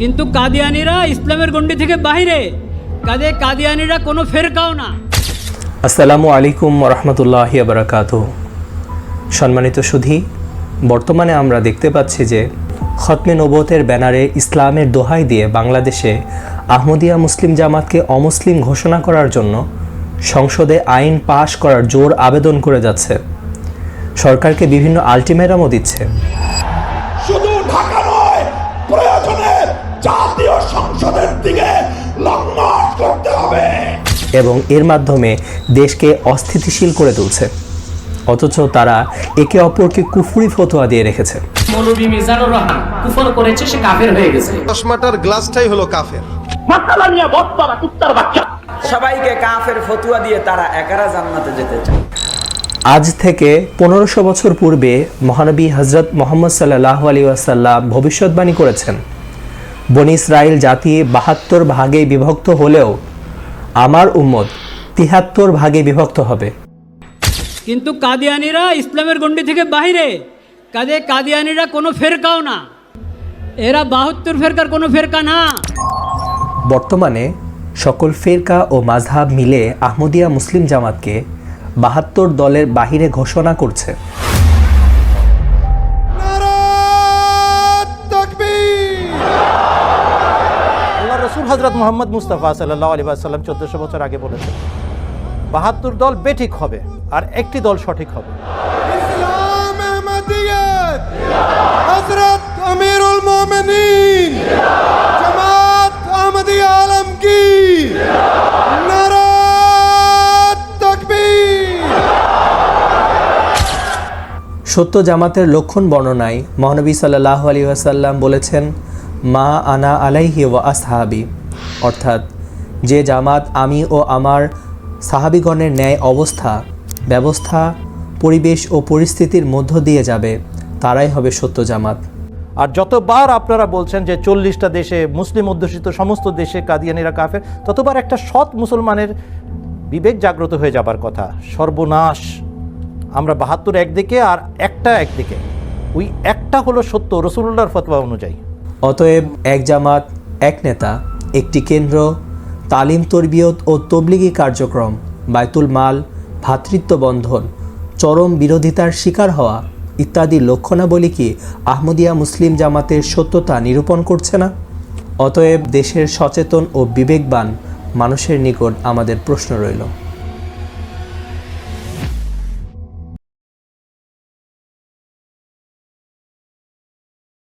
কিন্তু কাদিয়ানিরা ইসলামের গণ্ডি থেকে বাইরে কাজে কাদিয়ানিরা কোনো ফেরকাও না। আসসালামু আলাইকুম রহমতুল্লাহ বারাকাত সম্মানিত সুধী, বর্তমানে আমরা দেখতে পাচ্ছি যে খতমে নবতের ব্যানারে ইসলামের দোহাই দিয়ে বাংলাদেশে আহমদিয়া মুসলিম জামাতকে অমুসলিম ঘোষণা করার জন্য সংসদে আইন পাশ করার জোর আবেদন করে যাচ্ছে। সরকারকে বিভিন্ন আলটিমেটামও দিচ্ছে। হবে। এবং এর মাধ্যমে দেশকে অস্থিতিশীল করে তুলছে। অথচ তারা একে অপরকে কুফুরি ফতোয়া দিয়ে রেখেছে। মৌলভী মিজানুর রহমান কুফর করেছে সে কাফের হয়ে গেছে। চশমাটার গ্লাসটাই হলো কাফের। মাসালা নিয়ে বত্তারা কুত্তার বাচ্চা। সবাইকে কাফের ফতুয়া দিয়ে তারা একারা জান্নাতে যেতে চায়। আজ থেকে পনেরোশো বছর পূর্বে মহানবী হজরত মোহাম্মদ সাল্লাহ আলী আসাল্লাম ভবিষ্যৎবাণী করেছেন। বনি ইসরায়েল জাতি বাহাত্তর ভাগে বিভক্ত হলেও আমার উম্মত তিহাত্তর ভাগে বিভক্ত হবে। কিন্তু কাদিয়ানিরা ইসলামের গণ্ডি থেকে বাইরে কাজে কাদিয়ানিরা কোনো ফেরকাও না। এরা বাহাত্তর ফেরকার কোনো ফেরকা না। বর্তমানে সকল ফেরকা ও মাঝহাব মিলে আহমদিয়া মুসলিম জামাতকে বাহাত্তর দলের বাহিরে ঘোষণা করছে। হজরত মোহাম্মদ মুস্তাফা সাল্লাহ আলী সাল্লাম চোদ্দশো বছর আগে বলেছেন বাহাত্তর দল বেঠিক হবে আর একটি দল সঠিক হবে। ইসলাম আমিরুল মুমিনিন জামাত আহমদিয়া আলমগীর সত্য জামাতের লক্ষণ বর্ণনায় মহানবী সাল্লাহ আলী আসাল্লাম বলেছেন মা আনা আলাইহি ওয়া আসহাবি। অর্থাৎ যে জামাত আমি ও আমার সাহাবিগণের ন্যায় অবস্থা ব্যবস্থা পরিবেশ ও পরিস্থিতির মধ্য দিয়ে যাবে তারাই হবে সত্য জামাত। আর যতবার আপনারা বলছেন যে চল্লিশটা দেশে মুসলিম অধ্যুষিত সমস্ত দেশে কাদিয়ানিরা কাফের ততবার একটা সৎ মুসলমানের বিবেক জাগ্রত হয়ে যাবার কথা। সর্বনাশ। আমরা বাহাত্তর একদিকে আর একটা একদিকে। ওই একটা হলো সত্য রসুল্লাহর ফতোয়া অনুযায়ী। অতএব এক জামাত এক নেতা একটি কেন্দ্র, তালিম তরবিয়ত ও তবলিগি কার্যক্রম বায়তুল মাল ভ্রাতৃত্ব বন্ধন, চরম বিরোধিতার শিকার হওয়া ইত্যাদি লক্ষণাবলী কি আহমদিয়া মুসলিম জামাতের সত্যতা নিরূপণ করছে না? অতএব দেশের সচেতন ও বিবেকবান মানুষের নিকট আমাদের প্রশ্ন রইল।